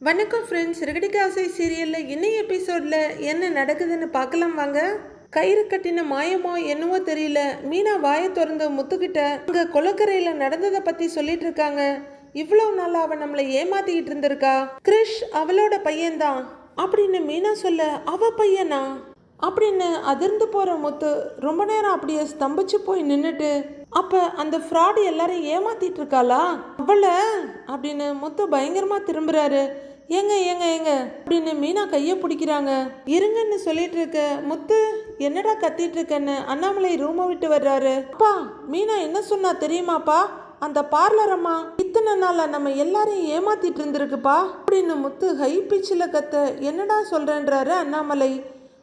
வணக்கம் ஃப்ரெண்ட்ஸ் ரெகடிக்கு ஆசை சீரியலில் இன்னைய எபிசோடில் என்ன நடக்குதுன்னு பார்க்கலாம் வாங்க. கயிறு கட்டின மாயமோ என்னவோ தெரியல. மீனா வாயை திறந்து முத்துக்கிட்ட அங்கே குளக்கரையில் நடந்ததை பற்றி சொல்லிட்டு இருக்காங்க. இவ்வளோ நாள் அவன் நம்மளை ஏமாத்திக்கிட்டு இருந்திருக்கா. கிரிஷ் அவளோட பையன்தான். அப்படின்னு மீனா சொல்ல அவ பையனா? அப்படின்னு அதிர்ந்து போகிற முத்து ரொம்ப நேரம் அப்படியே ஸ்தம்பிச்சு போய் நின்றுட்டு அப்போ அந்த ஃப்ராடு எல்லாரையும் ஏமாத்திட்டு இருக்காளா அவளை? அப்படின்னு முத்து பயங்கரமாக திரும்புறாரு. ஏங்க ஏங்க ஏங்க அப்படின்னு மீனா கையை பிடிக்கிறாங்க. இருங்கன்னு சொல்லிட்டு இருக்க முத்து என்னடா கத்திட்டு இருக்கன்னு அண்ணாமலை ரூமை விட்டு வர்றாரு. அப்பா மீனா என்ன சொன்னா தெரியுமாப்பா? அந்த பார்லர் அம்மா இத்தனை நாளா நம்ம எல்லாரையும் ஏமாத்திட்டு இருந்திருக்குப்பா? அப்படின்னு முத்து ஹை பிச்சில் கத்த என்னடா சொல்றேன்றாரு அண்ணாமலை.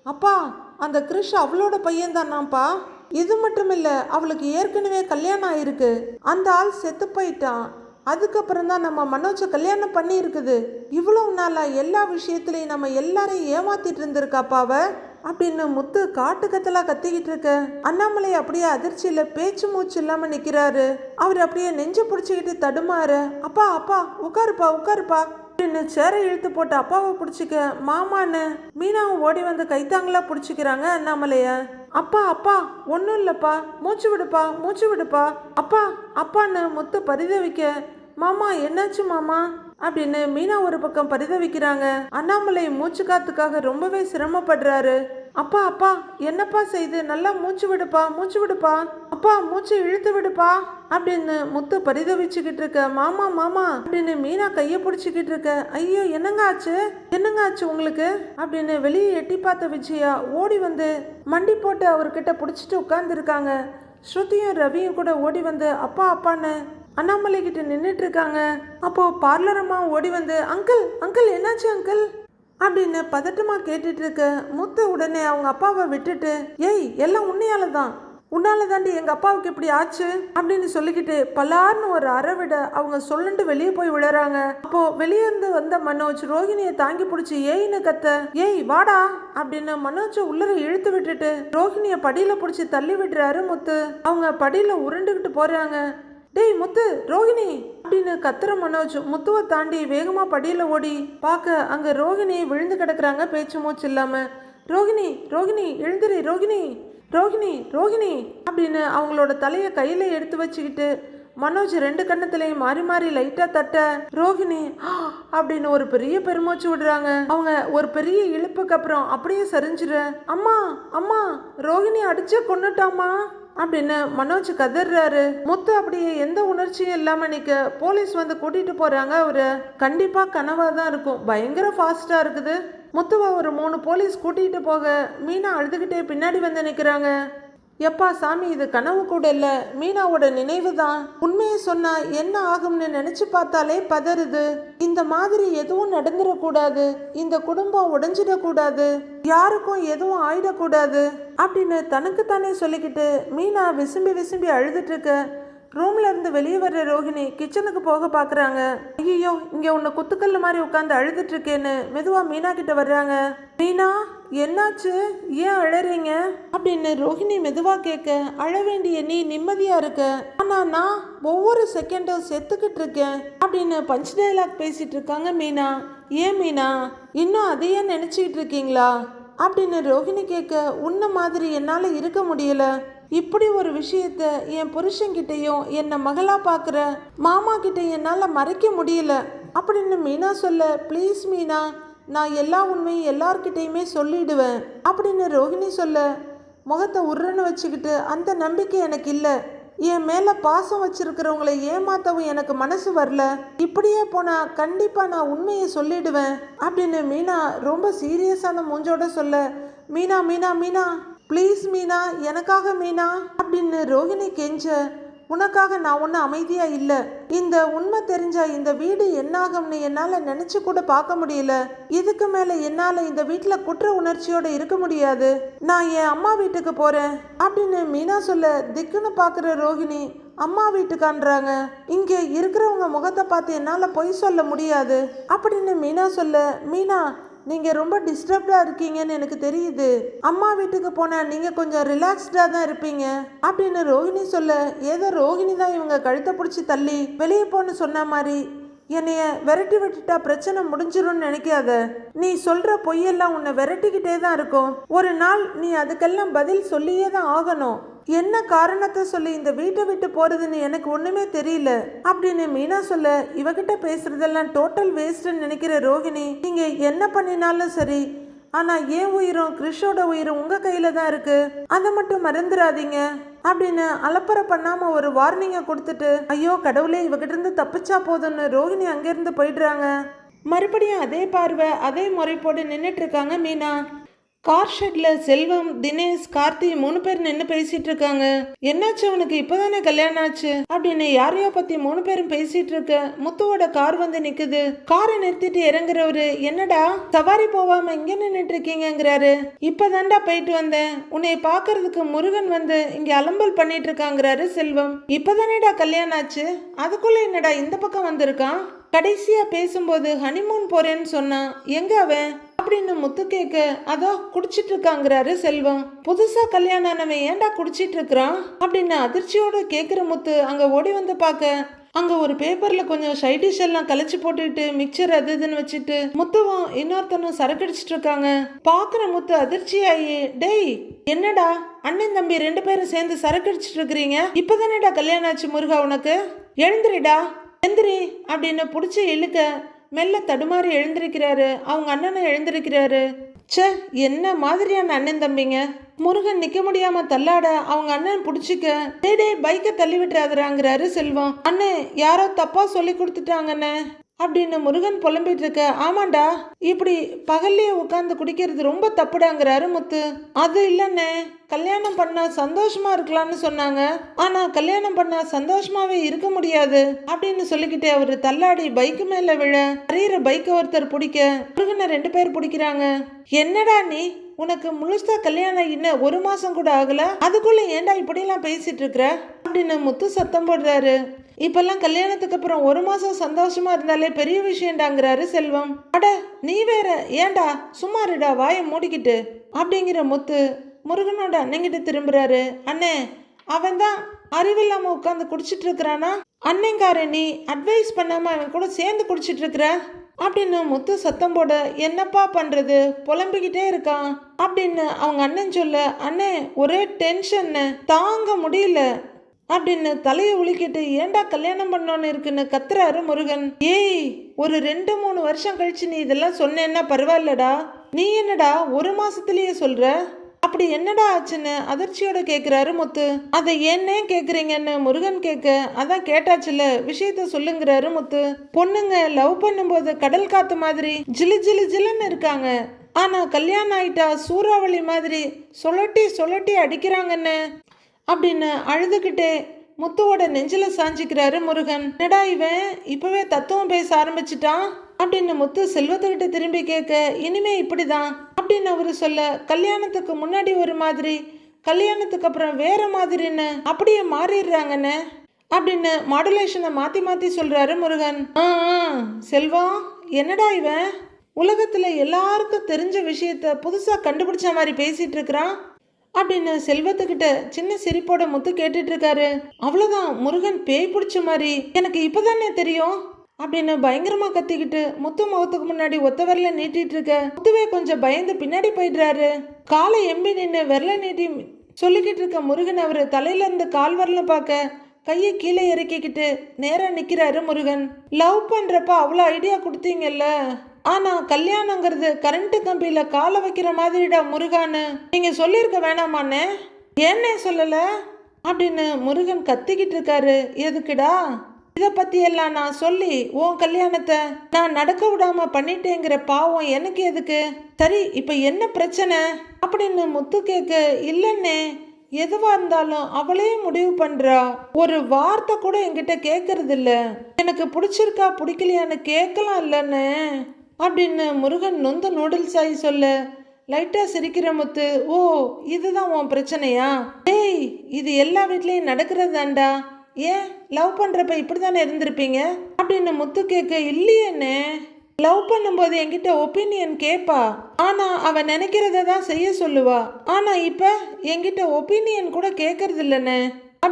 அப்பா அந்த கிருஷ் அவளோட பையன்தானாப்பா? இது மட்டும் இல்லை அவளுக்கு ஏற்கனவே கல்யாணம் ஆயிருக்கு. அந்த ஆள் செத்து போயிட்டான். அதுக்கப்புறம் தான் நம்ம மனோஜை கல்யாணம் பண்ணி இருக்குது இவ்வளவு எல்லா விஷயத்துலையும் நம்ம எல்லாரையும் ஏமாத்திட்டு இருந்திருக்காப்பா அப்படின்னு முத்து காட்டுக்கத்தலா கத்திக்கிட்டு இருக்க. அண்ணாமலை அப்படியே அதிர்ச்சியில பேச்சு மூச்சு இல்லாம நிக்கிறாரு. அவர் அப்படியே நெஞ்சு பிடிச்சிக்கிட்டு தடுமாறு அப்பா அப்பா உட்காருப்பா உட்காருப்பா அப்படின்னு சேரை இழுத்து போட்டு அப்பாவை பிடிச்சிக்க மாமான்னு. மீனாவும் ஓடி வந்து கைத்தாங்களா பிடிச்சிக்கிறாங்க அண்ணாமலைய. அப்பா அப்பா ஒன்றும் இல்லைப்பா. மூச்சு விடுப்பா மூச்சு விடுப்பா. அப்பா அப்பான்னு முத்து பரிதவிக்க மாமா என்னாச்சு மாமா? அப்படின்னு மீனா ஒரு பக்கம் பரிதவிக்கிறாங்க. அண்ணாமலை மூச்சு காத்துக்காக ரொம்பவே சிரமப்படுறாரு. அப்பா அப்பா என்னப்பா செய்து? நல்லா மூச்சு விடுப்பா மூச்சு விடுப்பா. அப்பா மூச்சு இழுத்து விடுப்பா. அப்படின்னு முத்து பரிதவிச்சுக்கிட்டு இருக்க மாமா மாமா அப்படின்னு மீனா கையை பிடிச்சிக்கிட்டு இருக்க ஐயோ என்னங்க ஆச்சு? என்னங்க ஆச்சு உங்களுக்கு? அப்படின்னு வெளியே எட்டி பார்த்த விஜயா ஓடி வந்து மண்டி போட்டு அவர்கிட்ட பிடிச்சிட்டு உட்காந்துருக்காங்க ஸ்ருதியும் ரவியும் கூட ஓடி வந்து அப்பா அப்பான்னு அண்ணாமலை கிட்ட நின்றுட்டு இருக்காங்க. அப்போ பார்லர் ஓடி வந்து அங்கிள் அங்கிள் என்னாச்சு அங்கிள்? அப்படின்னு பதட்டமா கேட்டுட்டு இருக்க மூத்த உடனே அவங்க அப்பாவை விட்டுட்டு ஏய் எல்லாம் உன்னையால தான். உன்னால தாண்டி எங்க அப்பாவுக்கு இப்படி ஆச்சு அப்படின்னு சொல்லிக்கிட்டு பலார்னு ஒரு அறை விட அவங்க சொல்லுண்டு வெளியே போய் விழுறாங்க. அப்போ வெளியே இருந்து வந்த மனோஜ் ரோஹிணியை தாங்கி பிடிச்சி ஏய்னு கத்த. ஏய் வாடா. அப்படின்னு மனோஜை உள்ளர இழுத்து விட்டுட்டு ரோஹிணியை படியில பிடிச்சி தள்ளி விடுறாரு முத்து. அவங்க படியில உருண்டுகிட்டு போறாங்க. டேய் முத்து ரோகிணி. அப்படின்னு கத்துற மனோஜ் முத்துவை தாண்டி வேகமா படியில ஓடி பார்க்க அங்க ரோகிணி விழுந்து கிடக்குறாங்க பேச்சு மூச்சு இல்லாம. ரோகிணி ரோகிணி எழுந்துரு ரோகிணி. ரோகிணி ரோகிணி அப்படின்னு அவங்களோட தலையை கையில எடுத்து வச்சுக்கிட்டு மனோஜ் ரெண்டு கண்ணத்துலயும் மாறி மாறி லைட்டா தட்ட ரோகிணி அப்படின்னு ஒரு பெரிய பெருமூச்சு விடுறாங்க. அவங்க ஒரு பெரிய இழுப்புக்கு அப்புறம் அப்படியே சரிஞ்சிரு. அம்மா அம்மா ரோகிணி அடிச்சு கொன்னுட்டாமா அப்படின்னு மனோஜ் கதறாரு முத்து அப்படியே எந்த உணர்ச்சியும் இல்லாம நிக்க போலீஸ் வந்து கூட்டிட்டு போறாங்க அவரு. கண்டிப்பா கனவா தான் இருக்கும். பயங்கர ஃபாஸ்டா இருக்குது. முத்துவை ஒரு மூணு போலீஸ் கூட்டிகிட்டு போக மீனா அழுதுகிட்டே பின்னாடி வந்து நிற்கிறாங்க எப்பா சாமி இது கனவு கூட இல்லை. மீனாவோட நினைவு தான் உண்மையை சொன்னா என்ன ஆகும்னு நினைச்சு பார்த்தாலே பதறுது. இந்த மாதிரி எதுவும் நடந்துடக்கூடாது இந்த குடும்பம் உடைஞ்சிடக்கூடாது. யாருக்கும் எதுவும் ஆயிடக்கூடாது. அப்படின்னு தனக்குத்தானே சொல்லிக்கிட்டு மீனா விசும்பி விசும்பி அழுதுட்டு இருக்க. ரூம்ல இருந்து வெளியே வர்ற ரோஹிணி கிச்சனுக்கு போக பாக்குறாங்க. ஐயோ இங்க உன்னை குத்துக்கல்லு மாதிரி உட்காந்து அழுதுட்டு இருக்கேன்னு மெதுவா மீனா கிட்ட வர்றாங்க. மீனா என்னாச்சு? ஏன் அழறீங்க? அப்படின்னு ரோஹிணி மெதுவா கேட்க அழ வேண்டிய நீ நிம்மதியா இருக்க. ஆனா நான் ஒவ்வொரு செகண்டும் செத்துக்கிட்டு இருக்கேன். அப்படின்னு பஞ்ச் டைலாக் பேசிட்டு இருக்காங்க மீனா. ஏன் மீனா? இன்னும் அதையே நினைச்சிட்டு இருக்கீங்களா? அப்படின்னு ரோஹிணி கேட்க உன்ன மாதிரி என்னால் இருக்க முடியல. இப்படி ஒரு விஷயத்த என் புருஷன்கிட்டயும் என்னை மகளா பார்க்குற மாமா கிட்ட என்னால் மறைக்க முடியல. அப்படின்னு மீனா சொல்ல ப்ளீஸ் மீனா நான் எல்லா உண்மையும் எல்லார்கிட்டையுமே சொல்லிடுவேன். அப்படின்னு ரோஹிணி சொல்ல முகத்தை உருன்னு வச்சுக்கிட்டு அந்த நம்பிக்கை எனக்கு இல்லை. என் மேலே பாசம் வச்சிருக்கிறவங்களை ஏமாத்தவும் எனக்கு மனசு வரல. இப்படியே போனால் கண்டிப்பாக நான் உண்மையை சொல்லிடுவேன். அப்படின்னு மீனா ரொம்ப சீரியஸான மூஞ்சோட சொல்ல மீனா மீனா மீனா ப்ளீஸ் மீனா எனக்காக மீனா அப்படின்னு ரோஹிணி கெஞ்ச உனக்காக நான் ஒன்றும் அமைதியாக இல்லை. இந்த உண்மை தெரிஞ்சா இந்த வீடு என்னாகும்னு என்னால் நினச்சி கூட பார்க்க முடியல. இதுக்கு மேலே என்னால் இந்த வீட்டில் குற்ற உணர்ச்சியோடு இருக்க முடியாது. நான் என் அம்மா வீட்டுக்கு போகிறேன் அப்படின்னு மீனா சொல்ல திக்குன்னு பார்க்குற ரோஹிணி அம்மா வீட்டுக்கான்றாங்க இங்கே இருக்கிறவங்க முகத்தை பார்த்து என்னால் பொய் சொல்ல முடியாது அப்படின்னு மீனா சொல்ல மீனா நீங்கள் ரொம்ப டிஸ்டர்ப்டாக இருக்கீங்கன்னு எனக்கு தெரியுது. அம்மா வீட்டுக்கு போனால் நீங்கள் கொஞ்சம் ரிலாக்ஸ்டாக தான் இருப்பீங்க. அப்படின்னு ரோஹிணி சொல்ல ஏதோ ரோஹிணி தான் இவங்க கழுத்தை பிடிச்சி தள்ளி வெளியே போன்னு சொன்ன மாதிரி என்னைய விரட்டி விட்டுட்டா பிரச்சனை முடிஞ்சிரும்னு நினைக்காத. நீ சொல்ற பொய்யெல்லாம் உன்னை விரட்டிக்கிட்டே தான் இருக்கும். ஒரு நாள் நீ அதுக்கெல்லாம் பதில் சொல்லியே தான் ஆகணும். என்ன காரணத்தை சொல்லி இந்த வீட்டை விட்டு போறதுன்னு எனக்கு ஒண்ணுமே தெரியல. அப்படின்னு மீனா சொல்ல இவகிட்ட பேசுறதெல்லாம் டோட்டல் வேஸ்ட்னு நினைக்கிற ரோகிணி. நீங்க என்ன பண்ணினாலும் சரி ஆனா என் உயிரும் கிறிஷோட உயிரும் உங்க கையில தான் இருக்கு? அதை மட்டும் மறந்துடாதீங்க. அப்படின்னு அலப்பறை பண்ணாமல் ஒரு வார்னிங்கை கொடுத்துட்டு ஐயோ கடவுளே இவகிட்ட இருந்து தப்பிச்சா போதும்னு ரோகிணி அங்கேருந்து போயிடுறாங்க. மறுபடியும் அதே பார்வை அதே முறைப்போடு நின்றுட்டு இருக்காங்க மீனா. கார் ஷெட்ல செல்வம் தினேஷ் கார்த்தி மூணு பேர் நின்று பேசிட்டு இருக்காங்க. என்னாச்சு அவனுக்கு? இப்பதானே கல்யாணம் ஆச்சு? அப்படின்னு யாரையோ பத்தி மூணு பேரும் பேசிட்டு இருக்க முத்துவோட கார் வந்து நிக்குது. காரை நிறுத்திட்டு இறங்குறவரு என்னடா? சவாரி போவாம இங்க நின்றுட்டு இருக்கீங்கிறாரு இப்பதான்டா போயிட்டு வந்தேன். உன்னை பாக்குறதுக்கு முருகன் வந்து இங்க அலம்பல் பண்ணிட்டு இருக்காங்கிறாரு செல்வம். இப்பதானேடா கல்யாணம் ஆச்சு? அதுக்குள்ள என்னடா இந்த பக்கம் வந்திருக்கான்? கடைசியாக பேசும்போது ஹனிமூன் போறேன்னு சொன்னான் எங்க அவன் அப்படின்னு முத்து கேட்க அதோ குடிச்சிட்டு இருக்காங்கிறாரு செல்வம். புதுசா கல்யாணம் ஆனவன் ஏன்டா குடிச்சிட்டு இருக்கிறான் அப்படின்னு அதிர்ச்சியோட கேட்குற முத்து அங்க ஓடி வந்து பார்க்க அங்க ஒரு பேப்பர்ல கொஞ்சம் சைடிஷ் எல்லாம் கலைச்சு போட்டுட்டு மிக்சர் அது இதுன்னு வச்சுட்டு முத்துவும் இன்னொருத்தனும் சரக்கு அடிச்சிட்டு இருக்காங்க பாக்குற முத்து அதிர்ச்சியாயி டேய் என்னடா? அண்ணன் தம்பி ரெண்டு பேரும் சேர்ந்து சரக்கு அடிச்சிட்டு இருக்கிறீங்க இப்பதானேடா கல்யாணம் ஆச்சு முருகா உனக்கு? எழுந்துரிடா. எந்திரி அப்படின்னு பிடிச்சி இழுக்க மெல்ல தடுமாறி எழுந்திருக்கிறாரு. அவங்க அண்ணனை எழுந்திருக்கிறாரு. ச்சே என்ன மாதிரியான அண்ணன் தம்பிங்க? முருகன் நிக்க முடியாம தள்ளாட அவங்க அண்ணன் பிடிச்சிக்க டே டே பைக்கை தள்ளி விட்டுறாதுறாங்கிறாரு செல்வம். அண்ணே யாரோ தப்பா சொல்லி கொடுத்துட்டாங்கண்ணே. அப்படின்னு முருகன் புலம்பிட்டு இருக்க ஆமாண்டா இப்படி பகல்லையே உட்காந்து குடிக்கிறது ரொம்ப தப்புடாங்கிறாரு முத்து. அது இல்லைண்ணே கல்யாணம் பண்ணா சந்தோஷமா இருக்கலாம்னு சொன்னாங்க. ஆனா கல்யாணம் பண்ணா சந்தோஷமாவே இருக்க முடியாது அப்படின்னு சொல்லிக்கிட்டு அவரு தள்ளாடி பைக்கு மேல விழ அறியிற பைக்கை ஒருத்தர் பிடிக்க முருகனை ரெண்டு பேர் பிடிக்கிறாங்க. என்னடா நீ? உனக்கு முழுசா கல்யாணம் இன்னும் ஒரு மாசம் கூட ஆகல? அதுக்குள்ள ஏன்டா இப்படிலாம் பேசிட்டு இருக்கிற? அப்படின்னு முத்து சத்தம் போடுறாரு. இப்பெல்லாம் கல்யாணத்துக்கு அப்புறம் ஒரு மாசம் சந்தோஷமா இருந்தாலே பெரிய விஷயம்டாங்கிறாரு செல்வம். அட நீ வேற. ஏன்டா? சும்மா இருடா வாயை மூடிக்கிட்டு. அப்படிங்கிற முத்து முருகனோட அண்ணங்கிட்ட திரும்புறாரு. அண்ணே அவன் தான் அறிவில்லாம உட்காந்து குடிச்சிட்டு இருக்கிறானா அண்ணங்கார நீ அட்வைஸ் பண்ணாம அவன் கூட சேர்ந்து குடிச்சிட்டு இருக்கிற அப்படின்னு முத்து சத்தம் போட என்னப்பா பண்றது? புலம்பிக்கிட்டே இருக்கான். அப்படின்னு அவங்க அண்ணன் சொல்ல அண்ணே ஒரே டென்ஷன் தாங்க முடியல. அப்படின்னு தலையை உலுக்கிட்டு ஏன்டா கல்யாணம் பண்ணோன்னு இருக்குன்னு கத்துறாரு முருகன். ஏய் ஒரு ரெண்டு மூணு வருஷம் கழிச்சு நீ இதெல்லாம் சொன்னேன்னா பரவாயில்லடா. நீ என்னடா ஒரு மாசத்துலயே சொல்ற? அப்படி என்னடா ஆச்சுன்னு அதிர்ச்சியோட கேட்குறாரு முத்து. அதை என்னே கேட்குறீங்கன்னு முருகன் கேட்க அதான் கேட்டாச்சுல விஷயத்த சொல்லுங்கிறாரு முத்து. பொண்ணுங்க லவ் பண்ணும்போது கடல் காத்து மாதிரி ஜிலு ஜிலு ஜிலுன்னு இருக்காங்க. ஆனா கல்யாணம் ஆயிட்டா சூறாவளி மாதிரி சொலட்டி சொலட்டி அடிக்கிறாங்கன்னு அப்படின்னு அழுதுகிட்டே முத்துவோட நெஞ்சில சாஞ்சிக்கிறாரு முருகன். என்னடா இவன்? இப்பவே தத்துவம் பேச ஆரம்பிச்சிட்டான்? அப்படின்னு முத்து செல்வத்துக்கிட்ட திரும்பி கேட்க இனிமே இப்படிதான் அப்படின்னு அவரு சொல்ல கல்யாணத்துக்கு முன்னாடி ஒரு மாதிரி கல்யாணத்துக்கு அப்புறம் வேற மாதிரின்னு அப்படியே மாறிடுறாங்கன்னு அப்படின்னு மாடுலேஷனை மாத்தி மாத்தி சொல்றாரு முருகன். ஆ ஆ, செல்வம் என்னடா இவன்? உலகத்துல எல்லாருக்கும் தெரிஞ்ச விஷயத்த புதுசா கண்டுபிடிச்ச மாதிரி பேசிட்டு இருக்கிறான். அப்படின்னு செல்வத்துக்கிட்ட சின்ன சிரிப்போட முத்து கேட்டுட்டு இருக்காரு அவ்வளோதான் முருகன் பேய் பிடிச்ச மாதிரி. எனக்கு இப்போதானே தெரியும் அப்படின்னு பயங்கரமா கத்திக்கிட்டு முத்து முகத்துக்கு முன்னாடி ஒத்த விரல நீட்டிட்டு இருக்க முத்துவே கொஞ்சம் பயந்து பின்னாடி போயிடுறாரு. காலை எம்பி நின்று விரல நீட்டி சொல்லிக்கிட்டு இருக்க முருகன் அவர் தலையில இருந்து கால் வரல பார்க்க கையை கீழே இறக்கிக்கிட்டு நேராக நிற்கிறாரு முருகன். லவ் பண்ணுறப்ப அவ்வளோ ஐடியா கொடுத்தீங்கல்ல? ஆனால் கல்யாணங்கிறது கரண்ட்டு கம்பியில் காலை வைக்கிற மாதிரிடா முருகான்னு நீங்கள் சொல்லியிருக்க வேணாமாண்ணே. ஏன்னே சொல்லலை? அப்படின்னு முருகன் கத்திக்கிட்டு இருக்காரு. எதுக்குடா? இதை பற்றியெல்லாம் நான் சொல்லி உன் கல்யாணத்தை நான் நடக்க விடாமல் பண்ணிட்டேங்கிற பாவம் எனக்கு எதுக்கு? சரி இப்போ என்ன பிரச்சனை? அப்படின்னு முத்து கேட்க இல்லைன்னே எதுவாக இருந்தாலும் அவளே முடிவு பண்ணுறா ஒரு வார்த்தை கூட என்கிட்ட கேட்கறதில்ல எனக்கு பிடிச்சிருக்கா பிடிக்கலையான்னு கேட்கலாம் இல்லைன்னு அப்படின்னு முருகன் நொந்த நூடுல்ஸ் ஆகி சொல்ல லைட்டாக சிரிக்கிற முத்து ஓ இதுதான் உன் பிரச்சனையா? டேய் இது எல்லா வீட்லேயும் நடக்கிறது தான்டா ஏன் லவ் பண்றப்ப இப்படிதானே இருந்திருப்பீங்க? அப்படின்னு முத்து கேட்க இல்லையேண்ணே. லவ் பண்ணும்போது என்கிட்ட ஒப்பீனியன் கேட்பா ஆனால் அவன் நினைக்கிறத தான் செய்ய சொல்லுவா. ஆனால் இப்போ என்கிட்ட ஒப்பீனியன் கூட கேட்கறது இல்லைண்ணே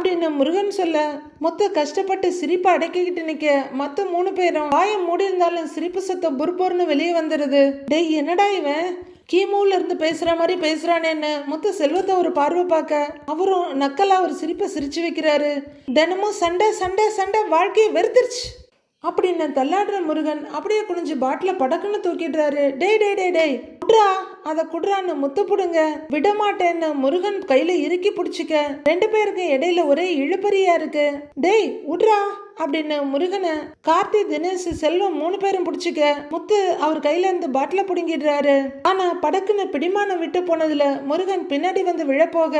அப்படின்னு முருகன் சொல்ல மொத்த கஷ்டப்பட்டு சிரிப்பை அடக்கிக்கிட்டு நிக்க மத்த மூணு பேரும் வாயை மூடி இருந்தாலும் சிரிப்பு சத்தம் புறப்போர்னு வெளியே வந்துடுது டேய் என்னடா இவன்? கீமூல இருந்து பேசுற மாதிரி பேசுறானேன்னு மொத்த செல்வத்தை ஒரு பார்வை பார்க்க அவரும் நக்கலா ஒரு சிரிப்பை சிரிச்சு வைக்கிறாரு. தினமும் சண்டை சண்டை சண்டை வாழ்க்கையை வெறுத்துருச்சு. அப்படின்னு தள்ளாடுற முருகன்? அப்படியே குனிஞ்சு பாட்டில படக்குன்னு தூக்கிடுறாரு. டேய் டேய் டேய் டேய் குட்ரா அதை குட்ரான்னு முத்து புடுங்க. விட மாட்டேன்னு முருகன் கையில இறுக்கி பிடிச்சிக்க. ரெண்டு பேருக்கு இடையில ஒரே இழுபறியா இருக்கு. டேய் உட்ரா அப்படின்னு முருகனை கார்த்தி தினேஷ் செல்வம் மூணு பேரும் பிடிச்சிக்க. முத்து அவர் கையில இருந்து பாட்டில பிடுங்கிடுறாரு. ஆனா படக்குன்னு பிடிமானம் விட்டு போனதுல முருகன் பின்னாடி வந்து விழப்போக.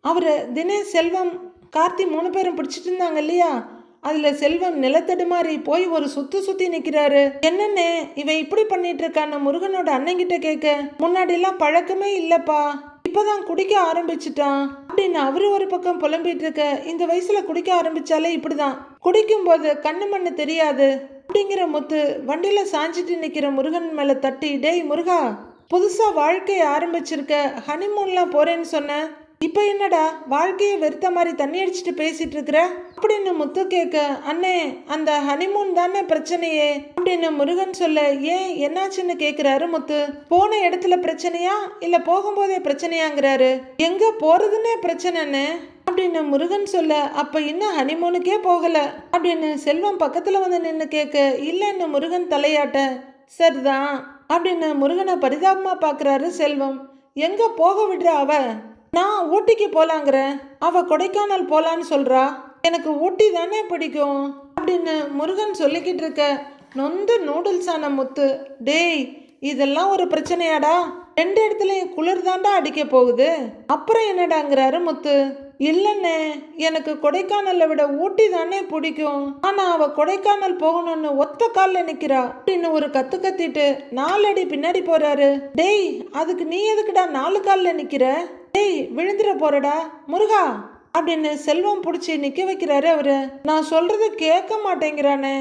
அவரு தினேஷ் செல்வம் கார்த்தி மூணு பேரும் பிடிச்சிட்டு இருந்தாங்க இல்லையா? அதில் செல்வம் நிலத்தடுமாறி போய் ஒரு சுத்து சுத்தி நிற்கிறாரு என்னன்னு இவன் இப்படி பண்ணிட்டு இருக்கான்னு முருகனோட அண்ணங்கிட்ட கேட்க முன்னாடிலாம் பழக்கமே இல்லப்பா. இப்போதான் குடிக்க ஆரம்பிச்சிட்டான். அப்படின்னு அவரு ஒரு பக்கம் புலம்பிட்டு இருக்க இந்த வயசுல குடிக்க ஆரம்பிச்சாலே இப்படிதான். குடிக்கும் போது கண்ணு மண்ணு தெரியாது. அப்படிங்கிற முத்து வண்டியில சாஞ்சிட்டு நிக்கிற முருகன் மேல தட்டி டேய் முருகா புதுசா வாழ்க்கையை ஆரம்பிச்சிருக்க. ஹனிமூன்லாம் போறேன்னு சொன்ன. இப்போ என்னடா? வாழ்க்கையை வெறுத்த மாதிரி தண்ணி அடிச்சுட்டு பேசிட்டு இருக்கிற? அப்படின்னு முத்து கேட்க அண்ணே அந்த ஹனிமூன் தானே பிரச்சனையே? அப்படின்னு முருகன் சொல்ல ஏன் என்னாச்சுன்னு கேட்குறாரு முத்து. போன இடத்துல பிரச்சனையா? இல்லை போகும்போதே பிரச்சனையாங்கிறாரு. எங்கே போகிறதுன்னே பிரச்சனைன்னு அப்படின்னு முருகன் சொல்ல அப்ப இன்னும் ஹனிமூனுக்கே போகல. அப்படின்னு செல்வம் பக்கத்துல வந்து நின்று கேட்க இல்லைன்னு முருகன் தலையாட்ட. சரிதான். அப்படின்னு முருகனை பரிதாபமா பாக்குறாரு செல்வம். எங்க போக விடுற அவ? நான் ஊட்டிக்கு போலாங்கிறேன். அவ கொடைக்கானல் போலான்னு சொல்றா. எனக்கு ஊட்டி தானே பிடிக்கும். அப்படின்னு முருகன் சொல்லிக்கிட்டு இருக்க நொந்து நூடுல்ஸான முத்து. டேய் இதெல்லாம் ஒரு பிரச்சனையாடா. ரெண்டு இடத்துலையும் குளிர் தாண்டா அடிக்க போகுது. அப்புறம் என்னடாங்கிறாரு முத்து. இல்லைண்ணே எனக்கு கொடைக்கானலை விட ஊட்டி தானே பிடிக்கும். ஆனா அவ கொடைக்கானல் போகணும்னு ஒத்த கால்ல நிக்கிறா. அப்படின்னு ஒரு கத்து கத்திட்டு நாலடி அடி பின்னாடி போறாரு. டேய் அதுக்கு நீ எதுக்குடா நாலு கால்ல நிக்கிற? டேய் விழுந்துட போறடா. முருகா அப்படின்னு செல்வம் பிடிச்சி நிற்க வைக்கிறாரு அவரு. நான் சொல்றது கேட்க மாட்டேங்கிறானே.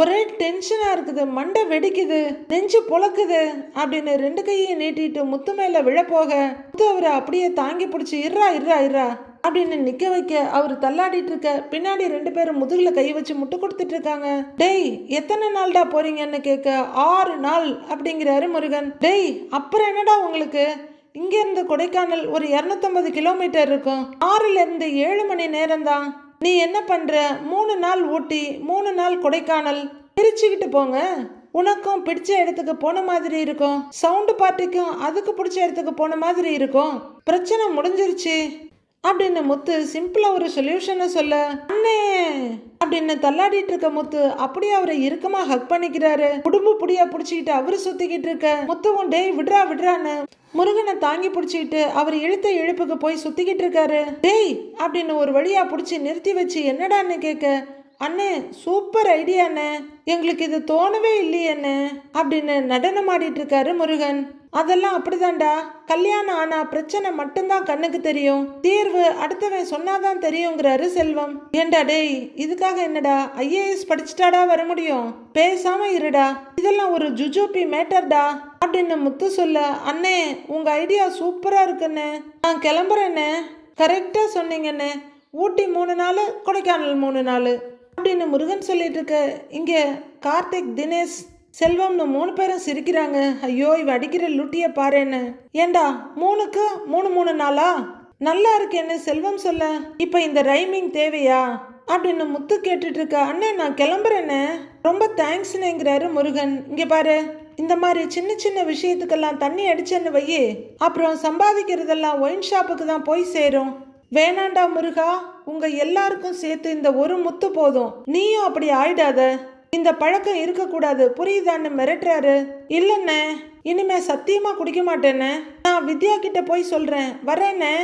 ஒரே டென்ஷனா இருக்குது மண்டை வெடிக்குது நெஞ்சு புழக்குது அப்படின்னு ரெண்டு கையை நீட்டிட்டு முத்து மேல விழப்போக முத்து அவரை அப்படியே தாங்கி பிடிச்சி இர்றா இர்றா இர்றா அப்படின்னு நிக்க வைக்க அவர் தள்ளாடிட்டு இருக்க பின்னாடி ரெண்டு பேரும் முதுகுல கை வச்சு முட்டு கொடுத்துட்டு இருக்காங்க. டேய் எத்தனை நாள்டா போறீங்கன்னு கேட்க ஆறு நாள் அப்படிங்கிறாரு முருகன். டேய் அப்புறம் என்னடா உங்களுக்கு? இங்கேருந்து கொடைக்கானல் ஒரு இரநூத்தம்பது கிலோமீட்டர் இருக்கும். ஆறுலேருந்து ஏழு மணி நேரம் தான். நீ என்ன பண்ற? மூணு நாள் ஊட்டி மூணு நாள் கொடைக்கானல். பிரிச்சுக்கிட்டு போங்க. உனக்கும் பிடிச்ச இடத்துக்கு போன மாதிரி இருக்கும். சவுண்டு பார்ட்டிக்கும் அதுக்கு பிடிச்ச இடத்துக்கு போன மாதிரி இருக்கும். பிரச்சனை முடிஞ்சிருச்சு. அப்படின்னு முத்து சிம்பிளாக ஒரு சொல்யூஷனை சொல்ல அண்ணே அப்படின்னு தள்ளாடிட்டு இருக்க முத்து அப்படியே அவரை இறுக்கமா ஹக் பண்ணிக்கிறாரு. குடும்ப புடியா புடிச்சுக்கிட்டு அவரு சுத்திக்கிட்டு இருக்க முத்துவும் டேய் விடுறா விடுறான்னு முருகனை தாங்கி பிடிச்சிக்கிட்டு அவர் இழுத்த இழுப்புக்கு போய் சுத்திக்கிட்டு இருக்காரு. டேய் அப்படின்னு ஒரு வழியா பிடிச்சி நிறுத்தி வச்சு என்னடான்னு கேட்க அண்ணே சூப்பர் ஐடியாண்ணே எங்களுக்கு இது தோணவே இல்லையண்ணே அப்படின்னு நடனம் ஆடிட்டு இருக்காரு முருகன். அதெல்லாம் அப்படிதான்டா. கல்யாணம் ஆனா பிரச்சனை மட்டும்தான் கண்ணுக்கு தெரியும். தீர்வு அடுத்தவன் சொன்னாதான் தெரியுங்கிறாரு செல்வம். ஏண்டா டேய் இதுக்காக என்னடா? ஐஏஎஸ் படிச்சுட்டாடா வர முடியும். பேசாம இருடா. இதெல்லாம் ஒரு ஜுஜூபி மேட்டர்டா. அப்படின்னு முத்து சொல்ல அண்ணே உங்க ஐடியா சூப்பரா இருக்குண்ணே. நான் கிளம்புறேண்ணே. கரெக்டா சொன்னீங்கன்னு ஊட்டி மூணு நாள் கொடைக்கானல் மூணு நாள். அப்படின்னு முருகன் சொல்லிட்டு இருக்க இங்கே கார்த்திக் தினேஷ் செல்வம்னு மூணு பேரும் சிரிக்கிறாங்க. ஐயோ இவ அடிக்கிற லுட்டிய பாருன்னு ஏண்டா மூணுக்கு மூணு மூணு நாளா? நல்லா இருக்கேன்னு செல்வம் சொல்ல. இப்ப இந்த ரைமிங் தேவையா? அப்படின்னு முத்து கேட்டுட்டு இருக்க அண்ணே நான் கிளம்புறேன்னு ரொம்ப தேங்க்ஸ்னுங்கிறாரு முருகன். இங்க பாரு இந்த மாதிரி சின்ன சின்ன விஷயத்துக்கெல்லாம் தண்ணி அடிச்சேன்னு வையே. அப்புறம் சம்பாதிக்கிறதெல்லாம் ஒயின் ஷாப்புக்கு தான் போய் சேரும். வேணாண்டா முருகா உங்க எல்லாருக்கும் சேர்த்து இந்த ஒரு முத்து போதும். நீயும் அப்படி ஆயிடாத. இந்த பழக்கம் இருக்கக்கூடாது. புரியுதான்னு மிரட்டுறாரு. இல்லைண்ணே இனிமே சத்தியமா குடிக்க மாட்டேன்னு நான் வித்யா கிட்ட போய் சொல்றேன். வரேண்ணே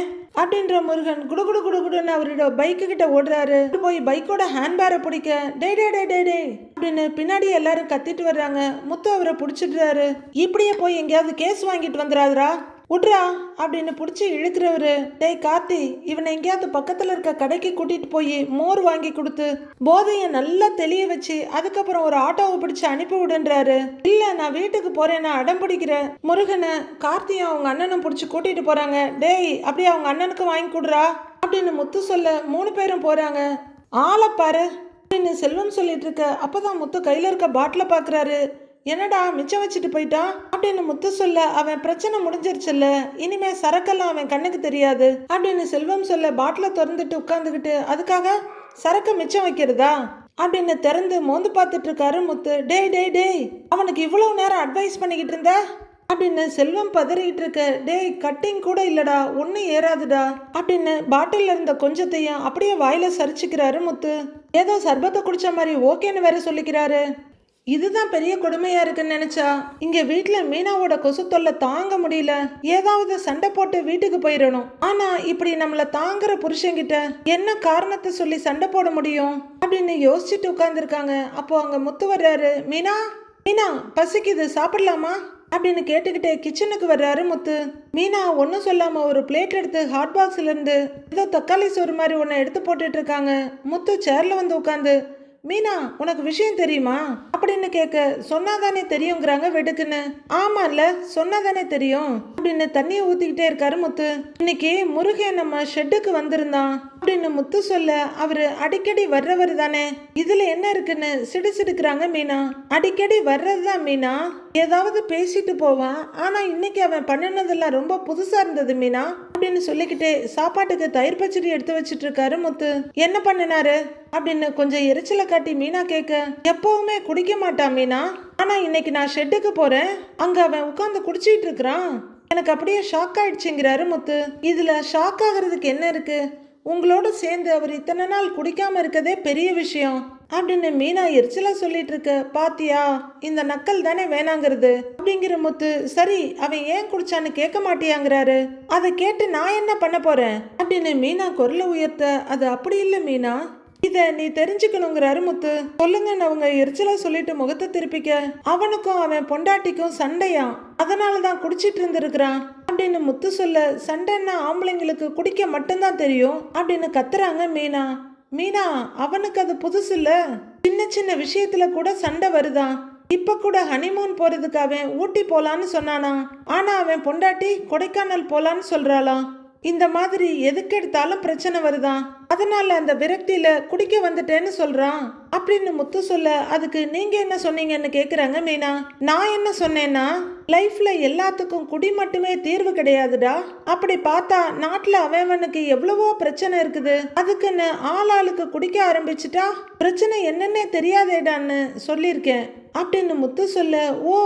அப்படின்ற முருகன் குடுகுடு குடுகுடுன்னு அவரோட பைக்கு கிட்ட ஓடுறாரு. போய் பைக்கோட ஹேண்ட்பேரை பிடிக்க. டே டே டே டே டே அப்படின்னு பின்னாடி எல்லாரும் கத்திட்டு வர்றாங்க. முத்து அவரை பிடிச்சிடுறாரு. இப்படியே போய் எங்கேயாவது கேஸ் வாங்கிட்டு வந்துடாதரா விட்றா அப்படின்னு பிடிச்சி இழுக்கிறவர் டேய் கார்த்தி இவனை எங்கேயாவது பக்கத்தில் இருக்க கடைக்கு கூட்டிகிட்டு போய் மோர் வாங்கி கொடுத்து போதையை நல்லா தெளிய வச்சு அதுக்கப்புறம் ஒரு ஆட்டோவை பிடிச்சி அனுப்பி விடுன்றாரு. இல்லை நான் வீட்டுக்கு போகிறேன்னா அடம் பிடிக்கிற. முருகனை கார்த்தியும் அவங்க அண்ணனும் பிடிச்சி கூட்டிகிட்டு போகிறாங்க டேய் அப்படியே அவங்க அண்ணனுக்கு வாங்கி கொடுறா அப்படின்னு முத்து சொல்ல மூணு பேரும் போகிறாங்க ஆளை பாரு அப்படின்னு செல்வம் சொல்லிட்டு இருக்க அப்போதான் முத்து கையில் இருக்க பாட்டில் பார்க்குறாரு என்னடா மிச்சம் வச்சுட்டு போயிட்டான் அப்படின்னு முத்து சொல்ல அவன் பிரச்சனை முடிஞ்சிருச்சுல்ல. இனிமே சரக்கெல்லாம் அவன் கண்ணுக்கு தெரியாது. அப்படின்னு செல்வம் சொல்ல பாட்டில திறந்துட்டு உட்காந்துக்கிட்டு அதுக்காக சரக்கு மிச்சம் வைக்கிறதா? அப்படின்னு திறந்து மோந்து பார்த்துட்டு இருக்காரு முத்து. டேய் டேய் டேய் அவனுக்கு இவ்வளவு நேரம் அட்வைஸ் பண்ணிக்கிட்டு இருந்த? அப்படின்னு செல்வம் பதறிக்கிட்டு இருக்க டேய் கட்டிங் கூட இல்லடா ஒன்றும் ஏறாதுடா. அப்படின்னு பாட்டில் இருந்த கொஞ்சத்தையும் அப்படியே வாயில சரிச்சுக்கிறாரு முத்து. ஏதோ சர்பத்தை குடிச்ச மாதிரி ஓகேன்னு வேற சொல்லிக்கிறாரு. இதுதான் பெரிய கொடுமையா இருக்குன்னு நினைச்சா? இங்க வீட்டுல மீனாவோட கொசு தொல்லை தாங்க முடியல. ஏதாவது சண்டை போட்டு வீட்டுக்கு போயிடணும். ஆனா இப்படி நம்மள தாங்குற புருஷன்கிட்ட என்ன காரணத்தை சொல்லி சண்டை போட முடியும்? அப்படின்னு யோசிச்சுட்டு உட்கார்ந்துருக்காங்க. அப்போ அங்க முத்து வர்றாரு. மீனா மீனா பசிக்குது. சாப்பிடலாமா? அப்படின்னு கேட்டுக்கிட்டே கிச்சனுக்கு வர்றாரு முத்து. மீனா ஒன்றும் சொல்லாம ஒரு பிளேட் எடுத்து ஹாட் பாக்ஸ்ல இருந்து ஏதோ தக்காளி சோறு மாதிரி ஒன்று எடுத்து போட்டுட்டு இருக்காங்க. முத்து சேர்ல வந்து உட்காந்து மீனா உனக்கு விஷயம் தெரியுமா? அப்படின்னு கேட்க சொன்னாதானே தெரியுங்கிறாங்க வெடுக்குன்னு. ஆமால சொன்னாதானே தெரியும். அப்படின்னு தண்ணியை ஊத்திக்கிட்டே இருக்காரு முத்து. இன்னைக்கு முருகன் நம்ம ஷெட்டுக்கு வந்திருந்தான். அப்படின்னு முத்து சொல்ல அவரு அடிக்கடி வர்றவர் தானே. இதுல என்ன இருக்குன்னு சிடு சிடுக்குறாங்க மீனா. அடிக்கடி வர்றதுதான் மீனா. ஏதாவது பேசிட்டு போவான். ஆனா இன்னைக்கு அவன் பண்ணினதெல்லாம் ரொம்ப புதுசா இருந்தது மீனா. அப்படின்னு சொல்லிக்கிட்டே சாப்பாட்டுக்கு தயிர் பச்சடி எடுத்து வச்சிட்டு இருக்காரு முத்து. என்ன பண்ணினாரு? அப்படின்னு கொஞ்சம் எரிச்சலை காட்டி மீனா கேட்க எப்பவுமே குடிக்க மாட்டான் மீனா. ஆனா இன்னைக்கு நான் ஷெட்டுக்கு போறேன். அங்க அவன் உட்காந்து குடிச்சிட்டு இருக்கிறான் எனக்கு அப்படியே ஷாக் ஆயிடுச்சுங்கிறாரு முத்து. இதுல ஷாக் ஆகுறதுக்கு என்ன இருக்கு? உங்களோட சேர்ந்து அவர் இத்தனை நாள் குடிக்காம இருக்கதே பெரிய விஷயம். அப்படின்னு மீனா எரிச்சலாக சொல்லிட்டு இருக்க பாத்தியா இந்த நக்கல் தானே வேணாங்கிறது? அப்படிங்கிற முத்து சரி அவன் ஏன் குடிச்சான்னு கேட்க மாட்டியாங்கிறாரு. அதை கேட்டு நான் என்ன பண்ண போறேன்? அப்படின்னு மீனா குரலை உயர்த்த அது அப்படி இல்லை மீனா. இத நீ தெரிஞ்சுக்கணுங்கிற அருமுத்து சொல்லுங்கன்னு அவங்க எரிச்சலா சொல்லிட்டு முகத்தை திருப்பிக்க. அவனுக்கும் அவன் பொண்டாட்டிக்கும் சண்டையாம் அதனால தான் குடிச்சிட்டு இருந்திருக்கிறான். அப்படின்னு முத்து சொல்ல சண்டைன்னா ஆம்பளைங்களுக்கு குடிக்க மட்டும்தான் தெரியும். அப்படின்னு கத்துறாங்க மீனா. மீனா அவனுக்கு அது புதுசு இல்ல. சின்ன சின்ன விஷயத்துல கூட சண்டை வருதான் இப்ப கூட ஹனிமூன் போறதுக்கு அவன் ஊட்டி போலான்னு சொன்னானா? ஆனா அவன் பொண்டாட்டி கொடைக்கானல் போலான்னு சொல்றாளாம் இந்த மாதிரி எதுக்கு எடுத்தாலும் பிரச்சனை வருதான் அதனால அந்த விரக்தியில குடிக்க வந்துட்டேன்னு சொல்றான். அப்படின்னு முத்து சொல்ல அதுக்கு நீங்க என்ன சொன்னீங்கன்னு கேக்குறாங்க மீனா. நான் என்ன சொன்னேன்னா லைஃப்ல எல்லாத்துக்கும் குடி மட்டுமே தீர்வு கிடையாதுடா. அப்படி பார்த்தா நாட்டுல அவனுக்கு எவ்வளவோ பிரச்சனை இருக்குது. அதுக்குன்னு ஆளாளுக்கு குடிக்க ஆரம்பிச்சிட்டா பிரச்சனை என்னன்னே தெரியாதேடான்னு சொல்லியிருக்கேன். அப்படின்னு முத்து சொல்ல ஓ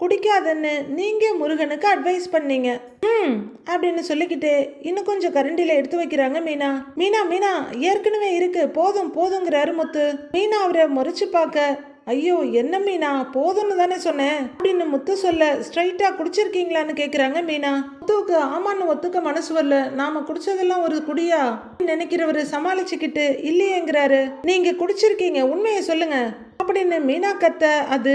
குடிக்காதன்னு நீங்க முருகனுக்கு அட்வைஸ் பண்ணீங்க. ம். அப்படின்னு சொல்லிக்கிட்டு இன்னும் கொஞ்சம் கரண்டில எடுத்து வைக்கிறாங்க மீனா. மீனா மீனா ஏற்கனவே இருக்கு. போதும் போதுங்கிறாரு முத்து. மீனா அவரை முறைச்சு பார்க்க ஐயோ என்ன மீனா? போதும்னு தானே சொன்னேன் அப்படின்னு முத்து சொல்ல ஸ்ட்ரைட்டா குடிச்சிருக்கீங்களான்னு கேக்குறாங்க மீனா. முத்துவுக்கு ஆமான்னு ஒத்துக்க மனசு வரல. நாம குடிச்சதெல்லாம் ஒரு குடியா? நினைக்கிறவரு சமாளிச்சுக்கிட்டு இல்லையேங்கிறாரு. நீங்க குடிச்சிருக்கீங்க. உண்மையை சொல்லுங்க. அப்படின்னு மீனா கத்த அது